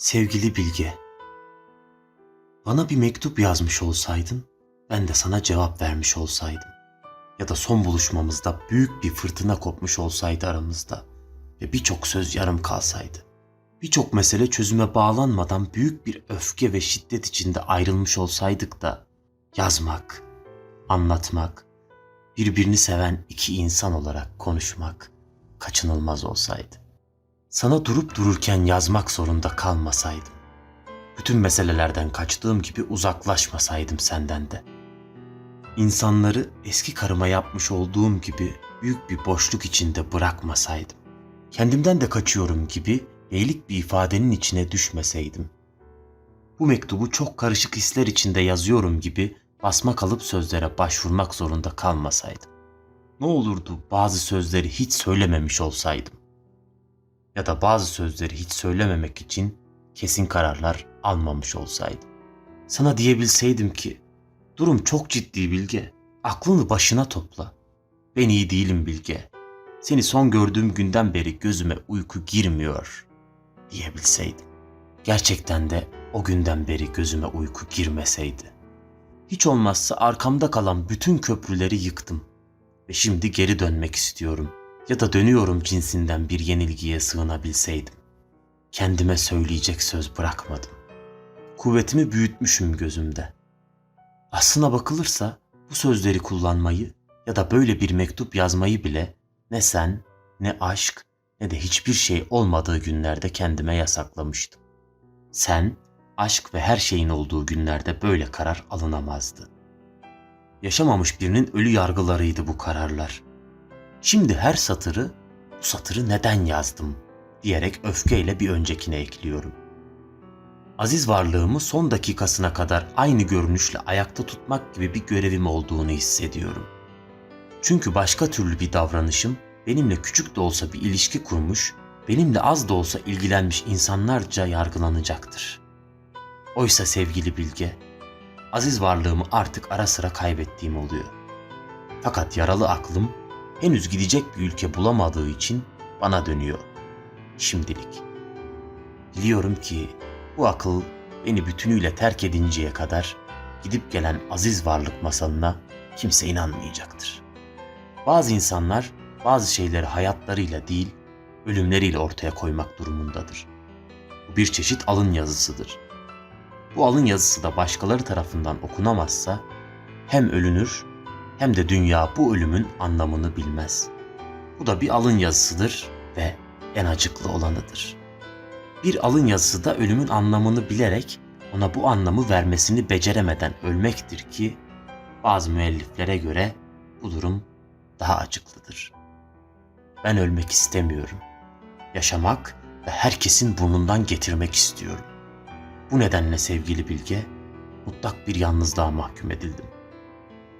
Sevgili Bilge, bana bir mektup yazmış olsaydın, ben de sana cevap vermiş olsaydım. Ya da son buluşmamızda büyük bir fırtına kopmuş olsaydı aramızda ve birçok söz yarım kalsaydı. Birçok mesele çözüme bağlanmadan büyük bir öfke ve şiddet içinde ayrılmış olsaydık da yazmak, anlatmak, birbirini seven iki insan olarak konuşmak kaçınılmaz olsaydı. Sana durup dururken yazmak zorunda kalmasaydım. Bütün meselelerden kaçtığım gibi uzaklaşmasaydım senden de. İnsanları eski karıma yapmış olduğum gibi büyük bir boşluk içinde bırakmasaydım. Kendimden de kaçıyorum gibi beylik bir ifadenin içine düşmeseydim. Bu mektubu çok karışık hisler içinde yazıyorum gibi basma kalıp sözlere başvurmak zorunda kalmasaydım. Ne olurdu bazı sözleri hiç söylememiş olsaydım ya da bazı sözleri hiç söylememek için kesin kararlar almamış olsaydım. Sana diyebilseydim ki, durum çok ciddi Bilge, aklını başına topla. Ben iyi değilim Bilge. Seni son gördüğüm günden beri gözüme uyku girmiyor diyebilseydim. Gerçekten de o günden beri gözüme uyku girmeseydi. Hiç olmazsa arkamda kalan bütün köprüleri yıktım ve şimdi geri dönmek istiyorum ya da dönüyorum cinsinden bir yenilgiye sığınabilseydim. Kendime söyleyecek söz bırakmadım. Kuvvetimi büyütmüşüm gözümde. Aslına bakılırsa bu sözleri kullanmayı ya da böyle bir mektup yazmayı bile ne sen, ne aşk, ne de hiçbir şey olmadığı günlerde kendime yasaklamıştım. Sen, aşk ve her şeyin olduğu günlerde böyle karar alınamazdı. Yaşamamış birinin ölü yargılarıydı bu kararlar. Şimdi her satırı, bu satırı neden yazdım diyerek öfkeyle bir öncekine ekliyorum. Aziz varlığımı son dakikasına kadar aynı görünüşle ayakta tutmak gibi bir görevim olduğunu hissediyorum. Çünkü başka türlü bir davranışım benimle küçük de olsa bir ilişki kurmuş, benimle az da olsa ilgilenmiş insanlarca yargılanacaktır. Oysa sevgili Bilge, aziz varlığımı artık ara sıra kaybettiğim oluyor. Fakat yaralı aklım henüz gidecek bir ülke bulamadığı için bana dönüyor. Şimdilik. Biliyorum ki bu akıl beni bütünüyle terk edinceye kadar gidip gelen aziz varlık masalına kimse inanmayacaktır. Bazı insanlar bazı şeyleri hayatlarıyla değil, ölümleriyle ortaya koymak durumundadır. Bu bir çeşit alın yazısıdır. Bu alın yazısı da başkaları tarafından okunamazsa hem ölünür hem de dünya bu ölümün anlamını bilmez. Bu da bir alın yazısıdır ve en acıklı olanıdır. Bir alın yazısı da ölümün anlamını bilerek ona bu anlamı vermesini beceremeden ölmektir ki bazı müelliflere göre bu durum daha acıklıdır. Ben ölmek istemiyorum. Yaşamak ve herkesin burnundan getirmek istiyorum. Bu nedenle sevgili Bilge, mutlak bir yalnızlığa mahkum edildim.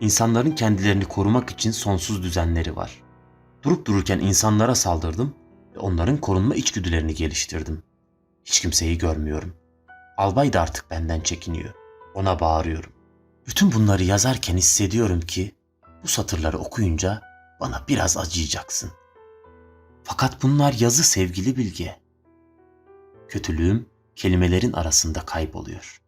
İnsanların kendilerini korumak için sonsuz düzenleri var. Durup dururken insanlara saldırdım ve onların korunma içgüdülerini geliştirdim. Hiç kimseyi görmüyorum. Albay da artık benden çekiniyor. Ona bağırıyorum. Bütün bunları yazarken hissediyorum ki bu satırları okuyunca bana biraz acıyacaksın. Fakat bunlar yazı sevgili bilge. Kötülüğüm kelimelerin arasında kayboluyor.